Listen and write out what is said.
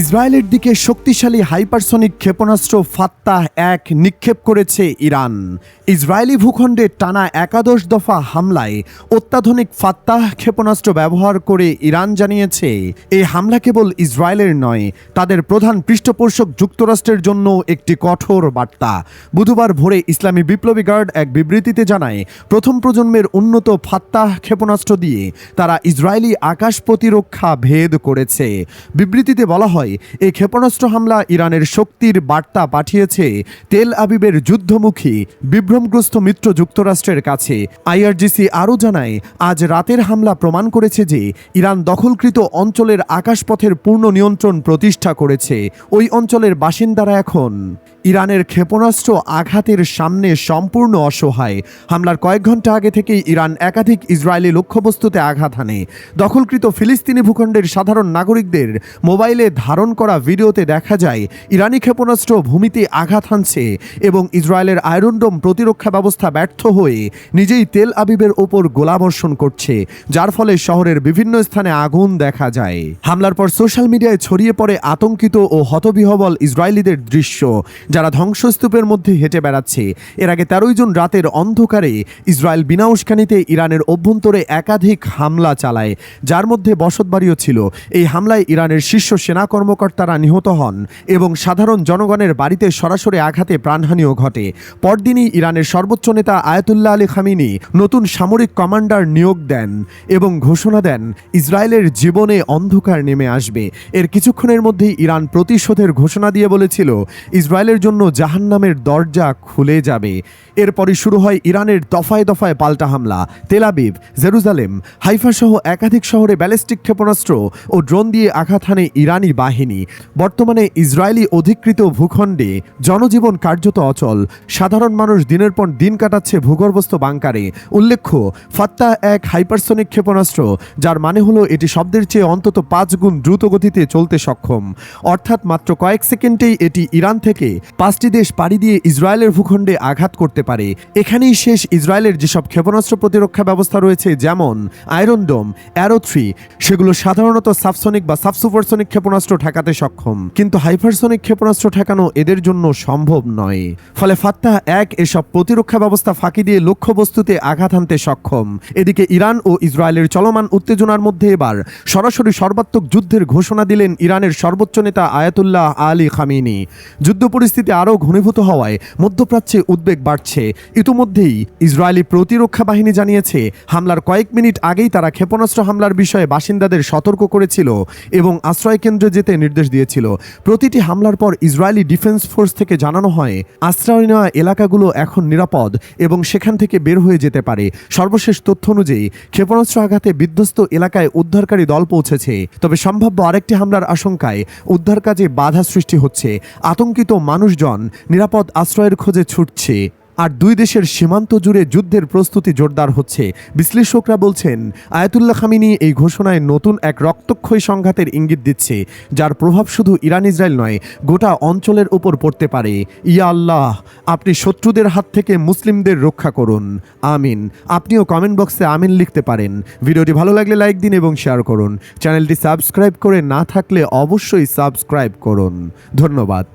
ইসরায়েলের দিকে শক্তিশালী হাইপারসনিক ক্ষেপণাস্ত্র ফাত্তাহ এক নিক্ষেপ করেছে ইরান। ইসরায়েলি ভূখণ্ডে টানা একাদশ দফা হামলায় অত্যাধুনিক ফাত্তাহ ক্ষেপণাস্ত্র ব্যবহার করে ইরান জানিয়েছে এই হামলা কেবল ইসরায়েলের নয়, তাদের প্রধান পৃষ্ঠপোষক যুক্তরাষ্ট্রের জন্য একটি কঠোর বার্তা। বুধবার ভোরে ইসলামী বিপ্লবী গার্ড এক বিবৃতিতে জানায়, প্রথম প্রজন্মের উন্নত ফাত্তাহ ক্ষেপণাস্ত্র দিয়ে তারা ইসরায়েলি আকাশ প্রতিরক্ষা ভেদ করেছে। বিবৃতিতে বলা হয় এই ক্ষেপণাস্ত্র হামলা ইরানের শক্তির বার্তা পাঠিয়েছে তেল আবিবের যুদ্ধমুখী, বিভ্রমগ্রস্ত মিত্র যুক্তরাষ্ট্রের কাছে। আইআরজিসি আরও জানায়, আজ রাতের হামলা প্রমাণ করেছে যে ইরান দখলকৃত অঞ্চলের আকাশপথের পূর্ণ নিয়ন্ত্রণ প্রতিষ্ঠা করেছে। ওই অঞ্চলের বাসিন্দারা এখন। ইরানের ক্ষেপণাস্ত্র আঘাতের সামনে সম্পূর্ণ অসহায়। হামলার কয়েক ঘণ্টা আগে থেকেই ইরান একাধিক ইসরায়েলি লক্ষ্যবস্তুতে আঘাত হানে। দখলকৃত ফিলিস্তিনি ভূখণ্ডের সাধারণ নাগরিকদের মোবাইলে ধারণ করা ভিডিওতে দেখা যায়, ইরানি ক্ষেপণাস্ত্র ভূমিতে আঘাত হানছে এবং ইসরায়েলের আয়রনডোম প্রতিরক্ষা ব্যবস্থা ব্যর্থ হয়ে নিজেই তেল আবিবের ওপর গোলাবর্ষণ করছে, যার ফলে শহরের বিভিন্ন স্থানে আগুন দেখা যায়। হামলার পর সোশ্যাল মিডিয়ায় ছড়িয়ে পড়ে আতঙ্কিত ও হতবিহবল ইসরায়েলিদের দৃশ্য, যারা ধ্বংসস্তূপের মধ্যে হেঁটে বেড়াচ্ছে। এর আগে তেরোই জুন রাতের অন্ধকারে ইসরায়েল বিনা উস্কানিতে ইরানের অভ্যন্তরে একাধিক হামলা চালায়, যার মধ্যে বসতবাড়িও ছিল। এই হামলায় ইরানের শীর্ষ সেনা কর্মকর্তারা নিহত হন এবং সাধারণ জনগণের বাড়িতে সরাসরি আঘাতে প্রাণহানিও ঘটে। পরদিনই ইরানের সর্বোচ্চ নেতা আয়াতুল্লাহ আলী খামিনি নতুন সামরিক কমান্ডার নিয়োগ দেন এবং ঘোষণা দেন, ইসরায়েলের জীবনে অন্ধকার নেমে আসবে। এর কিছুক্ষণের মধ্যেই ইরান প্রতিশোধের ঘোষণা দিয়ে বলেছিল, ইসরায়েলের জন্য জাহান্নামের দরজা খুলে যাবে। এরপরই শুরু হয় ইরানের দফায় দফায় পাল্টা হামলা। তেলাবিব জেরুজালেম, হাইফা সহ একাধিক শহরে ব্যালিস্টিক ক্ষেপণাস্ত্র ও ড্রোন দিয়ে আঘাত হানে ইরানি বাহিনী। বর্তমানে ইসরায়েলি অধিকৃত ভূখণ্ডে জনজীবন কার্যত অচল। সাধারণ মানুষ দিনের পর দিন কাটাচ্ছে ভূগর্ভস্থ বাংকারে। উল্লেখ্য, ফাত্তা এক হাইপারসনিক ক্ষেপণাস্ত্র, যার মানে হলো এটি শব্দের চেয়ে অন্তত পাঁচ গুণ দ্রুত গতিতে চলতে সক্ষম। অর্থাৎ মাত্র কয়েক সেকেন্ডেই এটি ইরান থেকে পাঁচটি দেশ পাড়ি দিয়ে ইসরায়েলের ভূখণ্ডে আঘাত করতে পারে। এখানেই শেষ ইসরায়েলের যেসব ক্ষেপণাস্ত্র প্রতিরক্ষা ব্যবস্থা রয়েছে, যেমন আয়রন ডোম অ্যারো থ্রি, সেগুলো সাধারণত সাবসনিক বা সাবসুপারসনিক ক্ষেপণাস্ত্র ঠেকাতে সক্ষম। কিন্তু হাইপারসনিক ক্ষেপণাস্ত্র ঠেকানো এদের জন্য সম্ভব নয়। ফলে ফাত্তাহ এক এসব প্রতিরক্ষা ব্যবস্থা ফাঁকি দিয়ে লক্ষ্যবস্তুতে আঘাত হানতে সক্ষম। এদিকে ইরান ও ইসরায়েলের চলমান উত্তেজনার মধ্যে এবার সরাসরি সর্বাত্মক যুদ্ধের ঘোষণা দিলেন ইরানের সর্বোচ্চ নেতা আয়াতুল্লাহ আলী খামিনি। যুদ্ধ পরিস্থিতি আরও ঘনীভূত হওয়ায় মধ্যপ্রাচ্যে উদ্বেগ বাড়ছে। ইতোমধ্যেই ইসরায়েলি প্রতিরক্ষা বাহিনী জানিয়েছে, হামলার কয়েক মিনিট আগেই তারা ক্ষেপণাস্ত্র হামলার বিষয়ে বাসিন্দাদের সতর্ক করেছিল এবং আশ্রয় কেন্দ্রে যেতে নির্দেশ দিয়েছিল। প্রতিটি হামলার পর ইসরায়েলি ডিফেন্স ফোর্স থেকে জানানো হয় আশ্রয় নেওয়া এলাকাগুলো এখন নিরাপদ এবং সেখান থেকে বের হয়ে যেতে পারে। সর্বশেষ তথ্য অনুযায়ী, ক্ষেপণাস্ত্র আঘাতে বিধ্বস্ত এলাকায় উদ্ধারকারী দল পৌঁছেছে। তবে সম্ভাব্য আরেকটি হামলার আশঙ্কায় উদ্ধার কাজে বাধা সৃষ্টি হচ্ছে। আতঙ্কিত মানুষজন নিরাপদ আশ্রয়ের খোঁজে ছুটছে। আর দুই দেশের সীমান্ত জুড়ে যুদ্ধের প্রস্তুতি জোরদার হচ্ছে। বিশ্লেষকরা বলছেন, আয়াতুল্লাহ খামিনি এই ঘোষণায় নতুন এক রক্তক্ষয়ী সংঘাতের ইঙ্গিত দিচ্ছে, যার প্রভাব শুধু ইরান ইসরায়েল নয়, গোটা অঞ্চলের উপর পড়তে পারে। ইয়া আল্লাহ, আপনি শত্রুদের হাত থেকে মুসলিমদের রক্ষা করুন। আমিন। আপনিও কমেন্ট বক্সে আমিন লিখতে পারেন। ভিডিওটি ভালো লাগলে লাইক দিন এবং শেয়ার করুন। চ্যানেলটি সাবস্ক্রাইব করে না থাকলে অবশ্যই সাবস্ক্রাইব করুন। ধন্যবাদ।